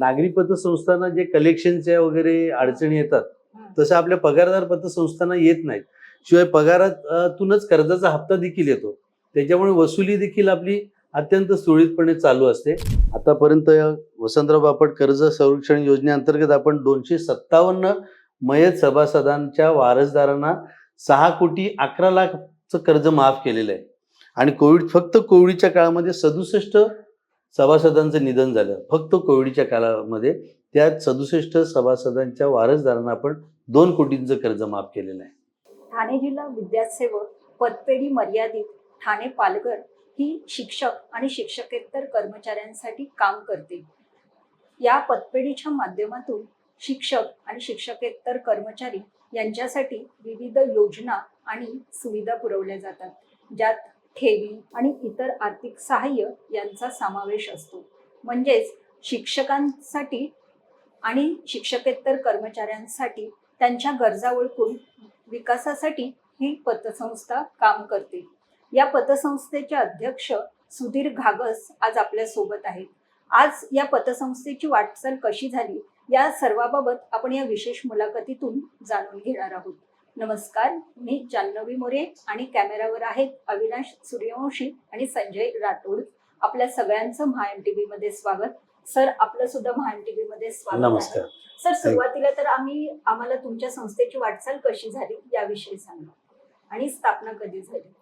नागरी पतसंस्थांना जे कलेक्शनच्या वगैरे अडचणी येतात तसं आपल्या पगारदार पतसंस्थांना येत नाहीत. शिवाय पगारातूनच कर्जाचा हप्ता देखील येतो. त्याच्यामुळे वसुली देखील आपली अत्यंत सुरळीतपणे चालू असते. आतापर्यंत वसंतराव बापट कर्ज संरक्षण योजनेअंतर्गत आपण दोनशे सत्तावन्न मयत सभासदांच्या वारसदारांना सहा कोटी अकरा लाखचं कर्ज माफ केलेलं आहे. आणि कोविड फक्त कोविडच्या काळामध्ये सदुसष्ट सभासदांचं निधन झालं. फक्त कोविडच्या काळामध्ये त्यात सदुसष्ट सभासदांच्या वारसदारांना आपण दोन कोटींचं कर्ज माफ केलेलं आहे. ठाणे जिल्हा विद्यासेवक पदपेढी मर्यादित ठाणे पालघर ही शिक्षक आणि शिक्षकेतर कर्मचाऱ्यांसाठी काम करते या पदपेढीच्या माध्यमातून शिक्षक आणि शिक्षकेतर कर्मचारी यांच्यासाठी विविध योजना आणि सुविधा पुरवल्या जातात. ज्यात ठेवी आणि इतर आर्थिक सहाय्य यांचा समावेश असतो. म्हणजेच शिक्षकांसाठी आणि शिक्षकेतर कर्मचाऱ्यांसाठी त्यांच्या गरजा ओळखून विकासासाठी ही पतसंस्था काम करते. या पतसंस्थेचे अध्यक्ष सुधीर घागस आज आपल्यासोबत आहेत. आज या पतसंस्थेची वाटचाल कशी झाली या सर्वाबाबत आपण या विशेष मुलाखतीतून जाणून घेणार आहोत. नमस्कार मी जान्हवी मोरे आणि कॅमेरावर आहेत अविनाश सूर्यवंशी आणि संजय राठोड. आपल्या सगळ्यांचं महाएम टीव्ही मध्ये स्वागत. सर आपलं सुद्धा महाएम टीव्ही मध्ये स्वागत आहे. नमस्कार. सर सुरुवातीला तर आम्ही आम्हाला तुमच्या संस्थेची वाटचाल कशी झाली याविषयी सांगा. आणि स्थापना कधी झाली?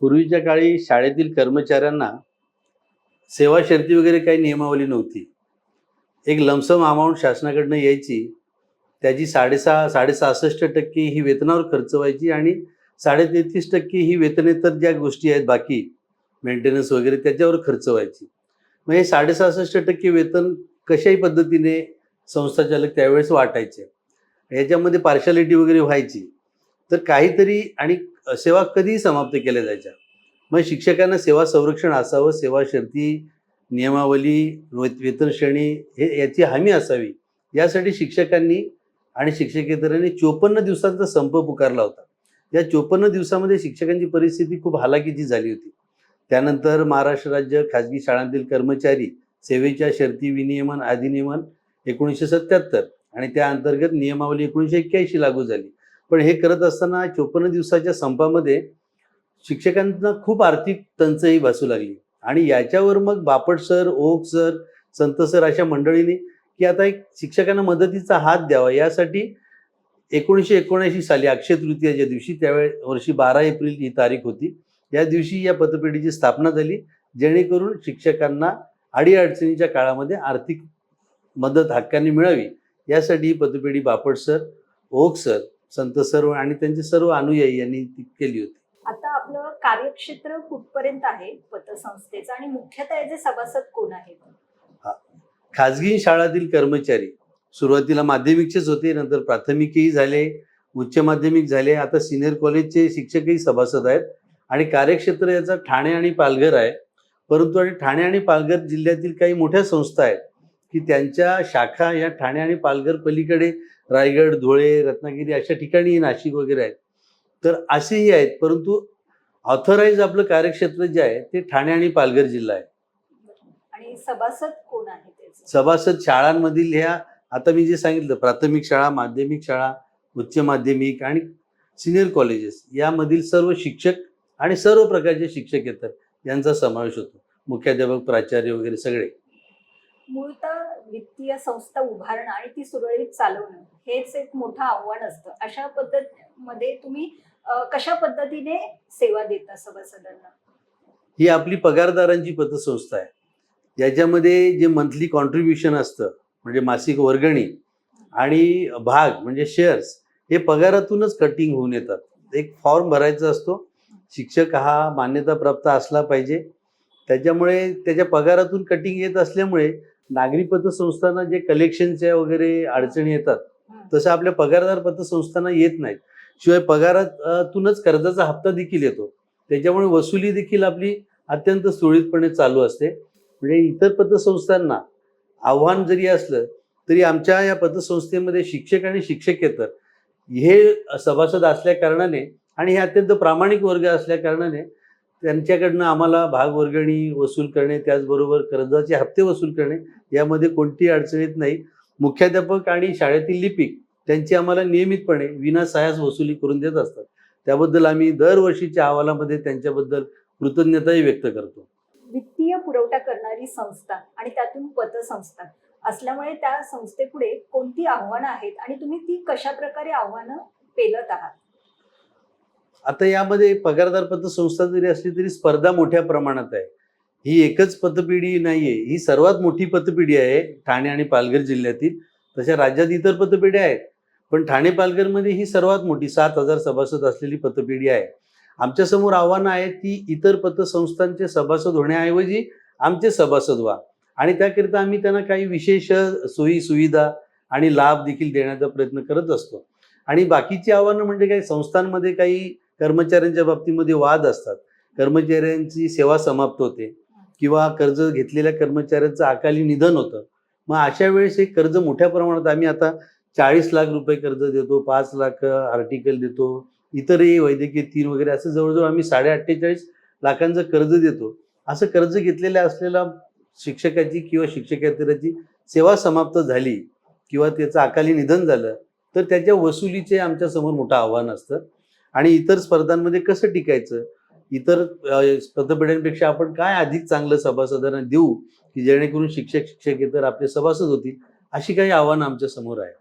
पूर्वीच्या काळी शाळेतील कर्मचाऱ्यांना सेवा शर्ती वगैरे काही नियमावली नव्हती. एक लमसम अमाऊंट शासनाकडनं यायची. त्याची साडेसहा साडेसहासष्ट टक्के ही वेतनावर खर्च व्हायची आणि साडेतेहतीस टक्के ही वेतनेतर ज्या गोष्टी आहेत बाकी मेंटेनन्स वगैरे त्याच्यावर खर्च व्हायची. मग हे साडेसहासष्ट टक्के वेतन कशाही पद्धतीने संस्थाचालक त्यावेळेस वाटायचे. याच्यामध्ये पार्शालिटी वगैरे व्हायची. तर काहीतरी आणि सेवा कधीही समाप्त केल्या जायच्या. मग शिक्षकांना सेवा संरक्षण असावं सेवा शर्ती नियमावली वेतन श्रेणी हे याची हमी असावी. यासाठी शिक्षकांनी आणि शिक्षकेतरांनी चोपन्न दिवसांचा संप पुकारला होता. या चोपन्न दिवसामध्ये शिक्षकांची परिस्थिती खूप हालाकीची झाली होती. त्यानंतर महाराष्ट्र राज्य खाजगी शाळांतील कर्मचारी सेवेच्या शर्ती विनियमन अधिनियमन एकोणीसशे सत्याहत्तर आणि त्या अंतर्गत नियमावली एकोणीसशे एक्क्याऐंशी लागू झाली. पण हे करत असताना चोपन्न दिवसाच्या संपामध्ये शिक्षकांना खूप आर्थिक टंचाई भासू लागली. आणि याच्यावर मग Bapat sir Oak sir Sant sir अशा मंडळींनी की आता एक शिक्षकांना मदतीचा हात द्यावा. यासाठी एकोणीसशे एकोणऐंशी साली अक्षय तृतीयाच्या दिवशी त्यावेळी वर्षी बारा एप्रिल ही तारीख होती. या दिवशी या पतपेढीची स्थापना झाली जेणेकरून शिक्षकांना अडीअडचणीच्या काळामध्ये आर्थिक मदत हक्काने मिळावी. यासाठी ही पतपेढी बापट सर ओक सर संत सर्व आणि त्यांचे सर्व अनुयायी यांनी ती केली होती. आता आपलं कार्यक्षेत्र कुठपर्यंत आहे? पतसंस्थेचं आणि मुख्यतः याचे सभासद कोण आहेत? खाजगी शाळातील कर्मचारी सुरुवातीला माध्यमिकचेच होते नंतर प्राथमिकही झाले उच्च माध्यमिक झाले. आता सिनियर कॉलेजचे शिक्षकही सभासद आहेत आणि कार्यक्षेत्र याचा ठाणे आणि पालघर आहे. परंतु आणि ठाणे आणि पालघर जिल्ह्यातील काही मोठ्या संस्था आहेत की त्यांच्या शाखा या ठाणे आणि पालघर पलीकडे रायगड धुळे रत्नागिरी अशा ठिकाणी नाशिक वगैरे आहेत. तर असेही आहेत परंतु ऑथराईज आपलं कार्यक्षेत्र जे आहे ते ठाणे आणि पालघर जिल्हा आहे. आणि सभासद कोण आहे त्याचे? सभासद शाळांमधील ह्या आता मी जे सांगितलं प्राथमिक शाळा माध्यमिक शाळा उच्च माध्यमिक आणि सिनियर कॉलेजेस यामधील सर्व शिक्षक आणि सर्व प्रकारचे शिक्षक येतात यांचा समावेश होतो. मुख्याध्यापक प्राचार्य वगैरे सगळे. मूळतः वित्तीय संस्था उभारणं आणि ती सुरळीत चालवणं हेच एक मोठं आव्हान असतं. अशा पद्धतीमध्ये तुम्ही अं, कशा पद्धतीने सेवा देता सभासदांना? ही आपली पगारदारांची पतसंस्था आहे. ज्याच्यामध्ये जे मंथली कॉन्ट्रीब्युशन असतं म्हणजे मासिक वर्गणी आणि भाग म्हणजे शेअर्स हे पगारातूनच कटिंग होऊन येतात. एक फॉर्म भरायचा असतो. शिक्षक हा मान्यताप्राप्त असला पाहिजे. त्याच्यामुळे त्याच्या पगारातून कटिंग येत असल्यामुळे नागरी पतसंस्थांना जे कलेक्शनच्या वगैरे अडचणी येतात तसं आपल्या पगारदार पतसंस्थांना येत नाहीत. शिवाय पगारातूनच कर्जाचा हप्ता देखील येतो. त्याच्यामुळे वसुली देखील आपली अत्यंत सुरळीतपणे चालू असते. म्हणजे इतर पतसंस्थांना आव्हान जरी असलं तरी आमच्या या पतसंस्थेमध्ये शिक्षक आणि शिक्षकेतर हे सभासद असल्या कारणाने आणि हे अत्यंत प्रामाणिक वर्ग असल्या कारणाने त्यांच्याकडनं आम्हाला भागवर्गणी वसूल करणे त्याचबरोबर कर्जाचे हप्ते वसूल करणे यामध्ये कोणतीही अडचण येत नाही. मुख्याध्यापक आणि शाळेतील लिपिक त्यांची आम्हाला नियमितपणे विना वसुली करून देत असतात. त्याबद्दल आम्ही दरवर्षीच्या अहवालामध्ये त्यांच्याबद्दल कृतज्ञताही व्यक्त करतो. वित्तीय पुरवठा करणारी संस्था आणि त्यातून पतसंस्था असल्यामुळे त्या संस्थेपुढे कोणती आव्हानं आहेत आणि तुम्ही ती कशा प्रकारे आव्हानं पेलत आहात? आता यामध्ये पगारदार पतसंस्था जरी असली तरी स्पर्धा मोठ्या प्रमाणात आहे. ही एकच पतपिढी नाहीये. ही सर्वात मोठी पतपिढी आहे ठाणे आणि पालघर जिल्ह्यातील. तशा राज्यात इतर पतपिढ्या आहेत. पण ठाणे पालघरमध्ये ही सर्वात मोठी सात हजार सभासद असलेली पतपिढी आहे. आमच्यासमोर आव्हानं आहेत की इतर पतसंस्थांचे सभासद होण्याऐवजी आमचे सभासद व्हा. आणि त्याकरिता आम्ही त्यांना काही विशेष सोयी सुविधा आणि लाभ देखील देण्याचा प्रयत्न करत असतो. आणि बाकीची आव्हानं म्हणजे काही संस्थांमध्ये काही कर्मचाऱ्यांच्या बाबतीमध्ये वाद असतात. कर्मचाऱ्यांची सेवा समाप्त होते किंवा कर्ज घेतलेल्या कर्मचाऱ्यांचं अकाली निधन होतं. मग अशा वेळेस हे कर्ज मोठ्या प्रमाणात आम्ही आता चाळीस लाख रुपये कर्ज देतो पाच लाख आर्टिकल देतो. इतरही वैद्यकीय तीन वगैरे असं जवळजवळ आम्ही साडे अठ्ठेचाळीस लाखांचं कर्ज देतो. असं कर्ज घेतलेल्या असलेला शिक्षकाची किंवा शिक्षकेतराची सेवा समाप्त झाली किंवा त्याचं अकाली निधन झालं तर त्याच्या वसुलीचे आमच्यासमोर मोठं आव्हान असतं. आणि इतर स्पर्धांमध्ये कसं टिकायचं? इतर अ, आपण काय अधिक चांगलं सभासदांना देऊ की जेणेकरून शिक्षक शिक्षकेतर आपले सभासद होतील अशी काही आव्हानं आमच्यासमोर आहे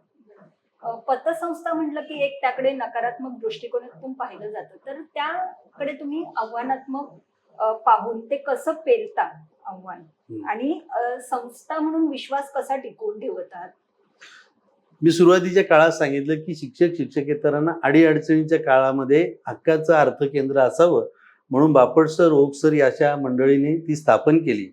पतसंस्था म्हटलं की एक त्याकडे नकारात्मक दृष्टिकोनातून पाहिलं जातं. तर त्याकडे तुम्ही आव्हानात्मक पाहून ते कसं पेलता आव्हान. आणि संस्था म्हणून विश्वास कसा टिकवून ठेवत आहात मी सुरुवातीच्या काळात सांगितलं की शिक्षक शिक्षकेतरांना अडीअडचणीच्या काळामध्ये हक्काचं अर्थकेंद्र असावं म्हणून बापट सर ओक सर याच्या मंडळीने ती स्थापन केली.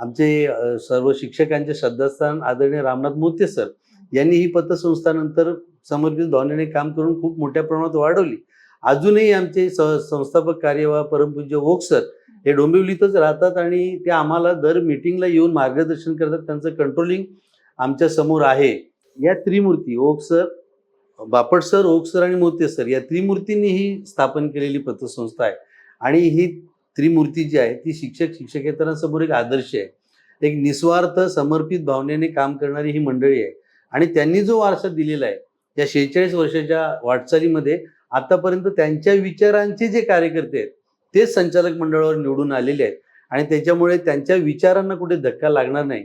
आमचे सर्व शिक्षकांचे श्रद्धास्थान आदरणीय रामनाथ मोते सर यांनी ही पतसंस्था नंतर समर्पित भावनेने काम करून खूप मोठ्या प्रमाणात वाढवली. अजूनही आमचे स संस्थापक कार्यवाह परमपूज्य ओक सर हे डोंबिवलीतच राहतात आणि ते आम्हाला दर मिटिंगला येऊन मार्गदर्शन करतात. त्यांचं कंट्रोलिंग आमच्यासमोर आहे. या त्रिमूर्ती Oak sir Bapat sir Oak sir आणि मोते सर या त्रिमूर्तींनी ही स्थापन केलेली पतसंस्था आहे. आणि ही त्रिमूर्ती जी आहे ती शिक्षक शिक्षकेतरांसमोर एक आदर्श आहे. एक निस्वार्थ समर्पित भावनेने काम करणारी ही मंडळी आहे. आणि त्यांनी जो वारसा दिलेला आहे या शेहेचाळीस वर्षाच्या वाटचालीमध्ये आतापर्यंत त्यांच्या विचारांचे जे कार्यकर्ते आहेत ते संचालक मंडळावर निवडून आलेले आहेत. आणि त्याच्यामुळे त्यांच्या विचारांना कुठे धक्का लागणार नाही.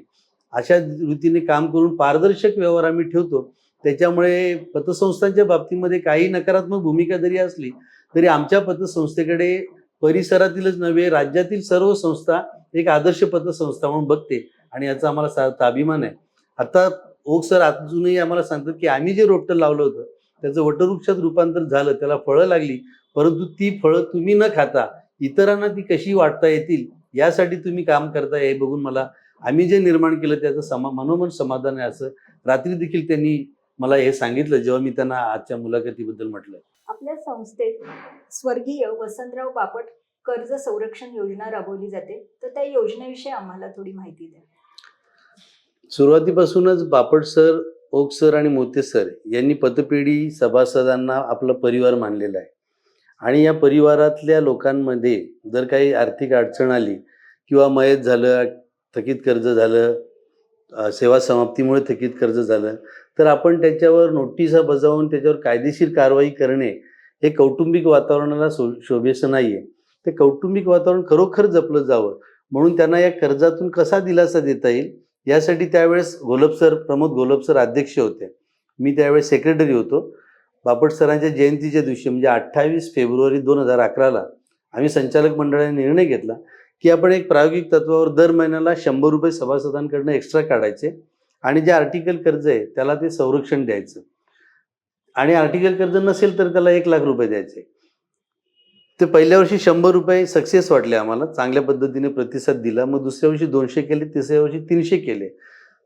अशा रीतीने काम करून पारदर्शक व्यवहार आम्ही ठेवतो. त्याच्यामुळे पतसंस्थांच्या बाबतीमध्ये काही नकारात्मक भूमिका जरी असली तरी आमच्या पतसंस्थेकडे परिसरातीलच नव्हे राज्यातील सर्व संस्था एक आदर्श पतसंस्था म्हणून बघते. आणि याचा आम्हाला सार्थ अभिमान आहे. आता ओक सर अजूनही आम्हाला सांगतात की आम्ही जे रोपटं लावलं होतं त्याचं वटवृक्षात रूपांतर झालं त्याला फळं लागली परंतु ती फळं तुम्ही न खाता इतरांना ती कशी वाटता येतील यासाठी तुम्ही काम करताय हे बघून मला आम्ही जे निर्माण केलं त्याचं समा मनोमन समाधान आहे असं रात्री देखील त्यांनी मला हे सांगितलं जेव्हा मी त्यांना आजच्या मुलाखतीबद्दल म्हटलं. आपल्या संस्थेत स्वर्गीय वसंतराव बापट कर्ज संरक्षण योजना राबवली जाते तर त्या योजनेविषयी आम्हाला थोडी माहिती द्या. सुरुवातीपासूनच बापट सर ओक सर आणि मोते सर यांनी पतपेढी सभासदांना आपला परिवार मानलेला आहे. आणि या परिवारातल्या लोकांमध्ये जर काही आर्थिक अडचण आली किंवा मयत झालं थकीत कर्ज झालं सेवा समाप्तीमुळे थकीत कर्ज झालं तर आपण त्याच्यावर नोटिसा बजावून त्याच्यावर कायदेशीर कारवाई करणे हे कौटुंबिक वातावरणाला सो शोभेचं नाही आहे ते कौटुंबिक वातावरण खरोखर जपलं जावं म्हणून त्यांना या कर्जातून कसा दिलासा देता येईल? यासाठी त्यावेळेस घोलप सर प्रमोद घोलप सर अध्यक्ष होते. मी त्यावेळेस सेक्रेटरी होतो. बापट सरांच्या जयंतीच्या दिवशी म्हणजे अठ्ठावीस फेब्रुवारी दोन हजार अकराला आम्ही संचालक मंडळाने निर्णय घेतला की आपण एक प्रायोगिक तत्वावर दर महिन्याला शंभर रुपये सभासदांकडनं एक्स्ट्रा काढायचे आणि जे आर्टिकल कर्ज आहे त्याला ते संरक्षण द्यायचं. आणि आर्टिकल कर्ज नसेल तर त्याला एक लाख रुपये द्यायचे. ते पहिल्या वर्षी शंभर रुपये सक्सेस वाटले आम्हाला. चांगल्या पद्धतीने प्रतिसाद दिला. मग दुसऱ्या वर्षी दोनशे केले तिसऱ्या वर्षी तीनशे केले.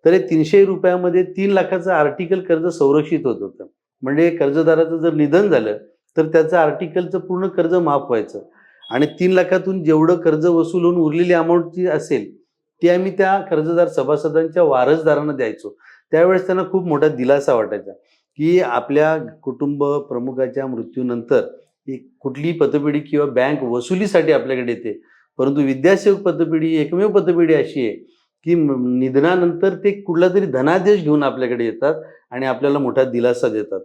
तर हे तीनशे रुपयामध्ये तीन लाखाचं आर्टिकल कर्ज संरक्षित होत होतं. म्हणजे कर्जदाराचं जर निधन झालं तर त्याचं आर्टिकलचं पूर्ण कर्ज माफ व्हायचं. आणि तीन लाखातून जेवढं कर्ज वसूल होऊन उरलेली अमाऊंट जी असेल ती आम्ही त्या कर्जदार सभासदांच्या वारसदारांना द्यायचो. त्यावेळेस त्यांना खूप मोठा दिलासा वाटायचा की आपल्या कुटुंब प्रमुखाच्या मृत्यूनंतर ही कुठलीही पतपेढी किंवा बँक वसुलीसाठी आपल्याकडे येते. परंतु विद्यासेवक पतपेढी एकमेव पतपेढी अशी आहे की निधनानंतर ते कुठला तरी धनादेश घेऊन आपल्याकडे येतात आणि आपल्याला मोठा दिलासा देतात.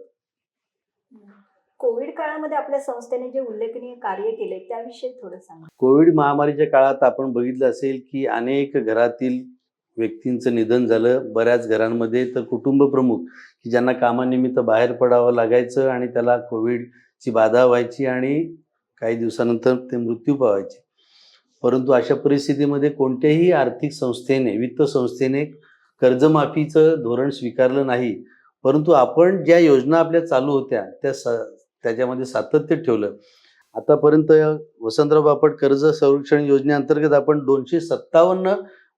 कोविड काळामध्ये आपल्या संस्थेने जे उल्लेखनीय कार्य केले त्याविषयी थोडं सांगा. कोविड महामारीच्या काळात आपण बघितलं असेल की अनेक घरातील व्यक्तींचं निधन झालं. बऱ्याच घरांमध्ये तर कुटुंब प्रमुख की ज्यांना कामानिमित्त बाहेर पडावं लागायचं आणि त्याला ची बाधा व्हायची आणि काही दिवसानंतर ते मृत्यू पावायचे. परंतु अशा परिस्थितीमध्ये कोणत्याही आर्थिक संस्थेने वित्त संस्थेने कर्जमाफीचं धोरण स्वीकारलं नाही. परंतु आपण ज्या योजना आपल्या चालू होत्या त्या स त्याच्यामध्ये सातत्य ठेवलं. आतापर्यंत वसंतराव बापट कर्ज संरक्षण योजनेअंतर्गत आपण दोनशे सत्तावन्न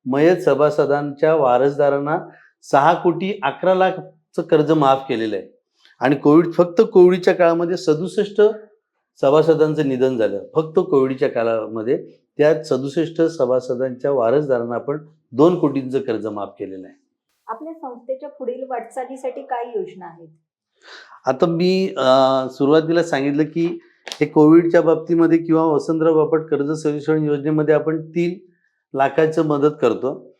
मयत सभासदांच्या वारसदारांना सहा कोटी अकरा लाखचं कर्ज माफ केलेलं आहे. आणि कोविड फक्त कोविडच्या काळामध्ये सदुसष्ट सभासदांचं निधन झालं. फक्त कोविडच्या काळामध्ये त्यात सदुसष्ट सभासदांच्या वारसदारांना आपण दोन कोटींचं कर्ज माफ केलेलं आहे. आपल्या संस्थेच्या पुढील वाटचालीसाठी काय योजना आहेत? आता मी सुरुवातीला सांगितलं की हे कोविडच्या बाबतीमध्ये किंवा वसंतराव बापट कर्ज संरक्षण योजनेमध्ये आपण तीन लाखाचं मदत करतो.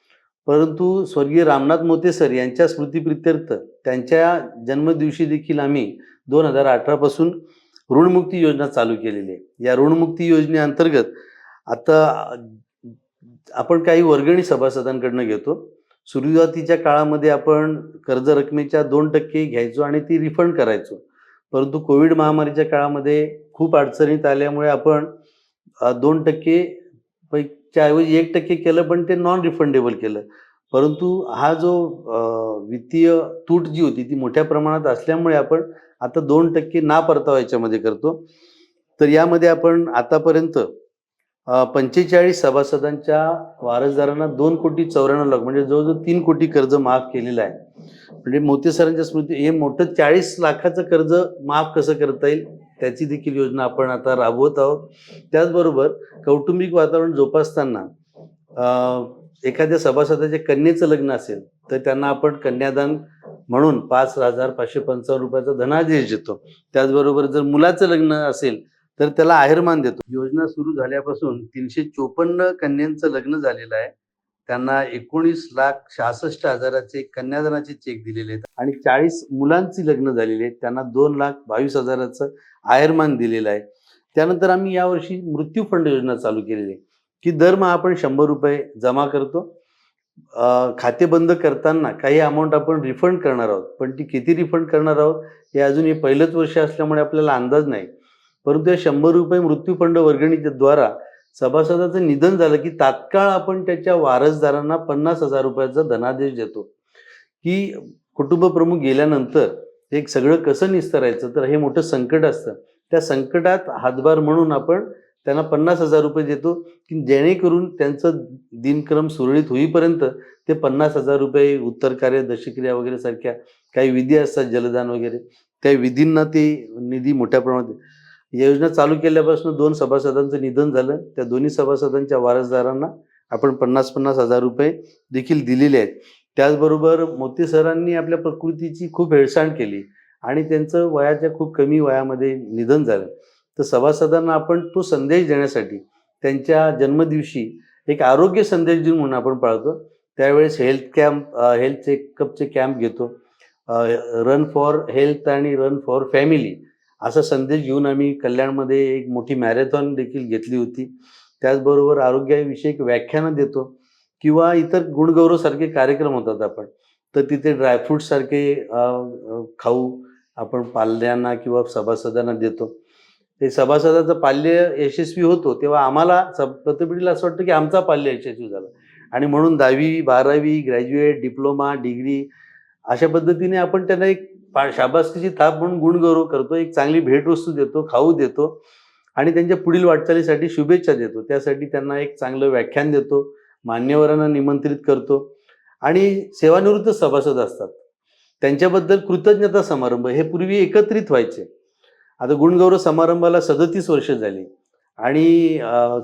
परंतु स्वर्गीय रामनाथ मोते सर यांच्या स्मृतीप्रित्यर्थ त्यांच्या जन्मदिवशी देखील आम्ही दोन हजार अठरापासून ऋणमुक्ती योजना चालू केलेली आहे. या ऋणमुक्ती योजनेअंतर्गत आता आपण काही वर्गणी सभासदांकडनं घेतो. सुरुवातीच्या काळामध्ये आपण कर्ज रकमेच्या दोन टक्के घ्यायचो आणि ती रिफंड करायचो. परंतु कोविड महामारीच्या काळामध्ये खूप अडचणीत आल्यामुळे आपण दोन टक्के च्या ऐवजी एक टक्के केलं पण ते नॉन रिफंडेबल केलं. परंतु हा जो वित्तीय तूट जी होती ती मोठ्या प्रमाणात असल्यामुळे आपण आता दोन टक्के ना परतावा याच्यामध्ये करतो. तर यामध्ये आपण आतापर्यंत पंचेचाळीस सभासदांच्या वारसदारांना दोन कोटी चौऱ्याण्णव लाख म्हणजे जवळजवळ तीन कोटी कर्ज माफ केलेलं आहे. म्हणजे मोतीसरांच्या स्मृती हे मोठं चाळीस लाखाचं कर्ज माफ कसं करता येईल? त्याची देखील योजना आपण आता राबवत आहोत. त्याचबरोबर कौटुंबिक वातावरण जोपासताना एखाद्या सभासदाच्या कन्येचं लग्न असेल तर त्यांना आपण कन्यादान म्हणून पाच हजार पाचशे पंचावन्न रुपयाचा धनादेश देतो. त्याचबरोबर जर मुलाचं लग्न असेल तर त्याला आहेरमान देतो. योजना सुरू झाल्यापासून तीनशे चोपन्न कन्यांचं लग्न झालेलं आहे. त्यांना एकोणीस लाख सहासष्ट हजाराचे कन्यादानाचे चेक दिलेले आहेत. आणि चाळीस मुलांची लग्न झालेली आहेत. त्यांना दोन लाख बावीस हजाराचं आयरमान दिलेलं आहे. त्यानंतर आम्ही यावर्षी मृत्यू फंड योजना चालू केलेली आहे. की दरमहा आपण शंभर रुपये जमा करतो. खाते बंद करताना काही अमाऊंट आपण रिफंड करणार आहोत. पण ती किती रिफंड करणार आहोत हे अजून हे पहिलंच वर्ष असल्यामुळे आपल्याला अंदाज नाही. परंतु या शंभर रुपये मृत्यू फंड वर्गणीद्वारा सभासदाचं निधन झालं की तात्काळ आपण त्याच्या वारसदारांना पन्नास हजार रुपयाचा धनादेश देतो. की कुटुंब प्रमुख गेल्यानंतर हे सगळं कसं निस्तरायचं? तर हे मोठं संकट असतं. त्या संकटात हातभार म्हणून आपण त्यांना पन्नास हजार रुपये देतो की जेणेकरून त्यांचं दिनक्रम सुरळीत होईपर्यंत ते पन्नास हजार रुपये उत्तर कार्य दशक्रिया वगैरे सारख्या काही विधी असतात जलदान वगैरे त्या विधींना ते निधी मोठ्या प्रमाणात या योजना चालू केल्यापासून दोन सभासदांचं निधन झालं. त्या दोन्ही सभासदांच्या वारसदारांना आपण पन्नास पन्नास हजार रुपये देखील दिलेले आहेत. त्याचबरोबर मोती सरांनी आपल्या प्रकृतीची खूप हेळसांड केली आणि त्यांचं वयाच्या खूप कमी वयामध्ये निधन झालं. तर सभासदांना आपण तो संदेश देण्यासाठी त्यांच्या जन्मदिवशी एक आरोग्य संदेश दिन म्हणून आपण पाळतो. त्यावेळेस हेल्थ कॅम्प हेल्थ चेकअपचे कॅम्प घेतो. रन फॉर हेल्थ आणि रन फॉर फॅमिली असा संदेश घेऊन आम्ही कल्याणमध्ये एक मोठी मॅरेथॉन देखील घेतली होती. त्याचबरोबर आरोग्याविषयक व्याख्यानं देतो किंवा इतर गुणगौरवसारखे कार्यक्रम होतात आपण. तर तिथे ड्रायफ्रूट सारखे खाऊ आपण पाल्यांना किंवा सभासदांना देतो. ते सभासदाचं पाल्य यशस्वी होतो तेव्हा आम्हाला प्रतिपिढीला असं वाटतं की आमचा पाल्य यशस्वी झाला. आणि म्हणून दहावी बारावी ग्रॅज्युएट डिप्लोमा डिग्री अशा पद्धतीने आपण त्यांना एक शाबासकीची थाप म्हणून गुणगौरव करतो एक चांगली भेटवस्तू देतो खाऊ देतो आणि त्यांच्या पुढील वाटचालीसाठी शुभेच्छा देतो. त्यासाठी त्यांना एक चांगलं व्याख्यान देतो मान्यवरांना निमंत्रित करतो आणि सेवानिवृत्त सभासद असतात. त्यांच्याबद्दल कृतज्ञता समारंभ हे पूर्वी एकत्रित व्हायचे. आता गुणगौरव समारंभाला सदतीस वर्ष झाली आणि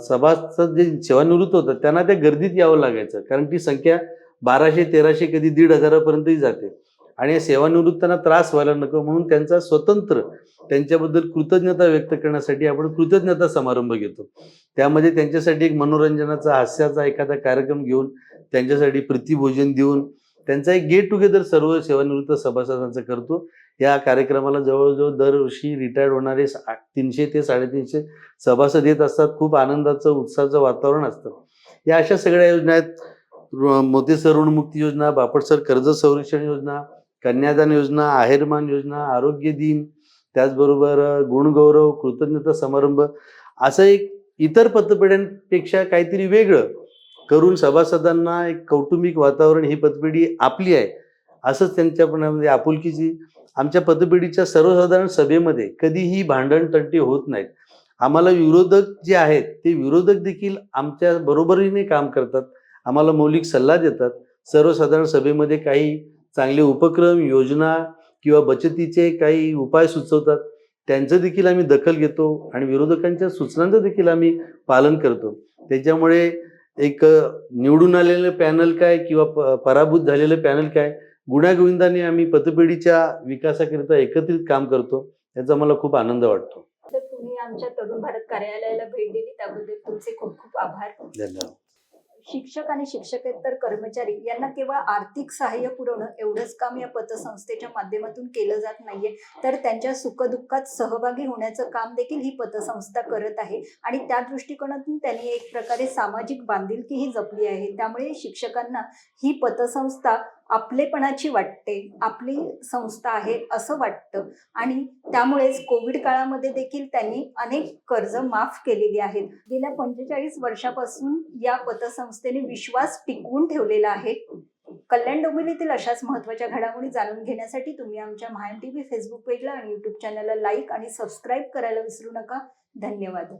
सभासद जे सेवानिवृत्त होतात त्यांना त्या गर्दीत यावं लागायचं. कारण ती संख्या बाराशे तेराशे कधी दीड हजारापर्यंतही जाते. आणि या सेवानिवृत्तांना त्रास व्हायला नको म्हणून त्यांचा स्वतंत्र त्यांच्याबद्दल कृतज्ञता व्यक्त करण्यासाठी आपण कृतज्ञता समारंभ घेतो. त्यामध्ये त्यांच्यासाठी एक मनोरंजनाचा हास्याचा एखादा कार्यक्रम घेऊन त्यांच्यासाठी प्रीतीभोजन देऊन त्यांचा एक गेट टुगेदर सर्व सेवानिवृत्त सभासदांचा करतो. या कार्यक्रमाला जवळजवळ दरवर्षी रिटायर्ड होणारे तीनशे ते साडेतीनशे सभासद येत असतात. खूप आनंदाचं उत्साहाचं वातावरण असतं. या अशा सगळ्या योजना आहेत. मोती सर ऋणमुक्ती योजना बापट सर कर्ज संरक्षण योजना कन्यादान योजना आहेरमान योजना आरोग्य दिन त्याचबरोबर गुणगौरव कृतज्ञता समारंभ असं एक इतर पतपेढ्यांपेक्षा काहीतरी वेगळं करून सभासदांना एक कौटुंबिक वातावरण ही पतपेढी आपली आहे असंच त्यांच्यापणामध्ये आपुलकीची आमच्या पतपेढीच्या सर्वसाधारण सभेमध्ये कधीही भांडण तंटी होत नाहीत. आम्हाला विरोधक जे आहेत ते विरोधक देखील आमच्या बरोबरीने काम करतात आम्हाला मौलिक सल्ला देतात. सर्वसाधारण सभेमध्ये काही चांगले उपक्रम योजना किंवा बचतीचे काही उपाय सुचवतात त्यांचं देखील आम्ही दखल घेतो आणि विरोधकांच्या सूचनांचं देखील आम्ही पालन करतो. त्याच्यामुळे एक निवडून आलेलं पॅनल काय किंवा पराभूत झालेलं पॅनल काय गुण्यागोविंदाने आम्ही पतपेढीच्या विकासाकरिता एकत्रित काम करतो याचा मला खूप आनंद वाटतो. तुम्ही आमच्या तरुण भारत कार्यालयाला भेट दिली त्याबद्दल तुमचे खूप खूप आभार. धन्यवाद. शिक्षक आणि शिक्षकेतर कर्मचारी यांना केवळ आर्थिक सहाय्य पुरवणं एवढंच काम या पतसंस्थेच्या माध्यमातून केलं जात नाहीये. तर त्यांच्या सुखदुःखात सहभागी होण्याचं काम देखील ही पतसंस्था करत आहे. आणि त्या दृष्टिकोनातून त्यांनी एक प्रकारे सामाजिक बांधिलकीही जपली आहे. त्यामुळे शिक्षकांना ही पतसंस्था आपलेपणाची वाटते आपली संस्था आहे असं वाटतं. आणि त्यामुळेच कोविड काळामध्ये देखील त्यांनी अनेक कर्ज माफ केलेली आहेत. गेल्या पंचेचाळीस वर्षापासून या पतसंस्थेने विश्वास टिकवून ठेवलेला आहे. कल्याण डोंबिवलीतील अशाच महत्त्वाच्या घडामोडी जाणून घेण्यासाठी तुम्ही आमच्या महान टी व्ही फेसबुक पेजला आणि युट्यूब चॅनलला लाईक आणि सबस्क्राईब करायला विसरू नका. धन्यवाद.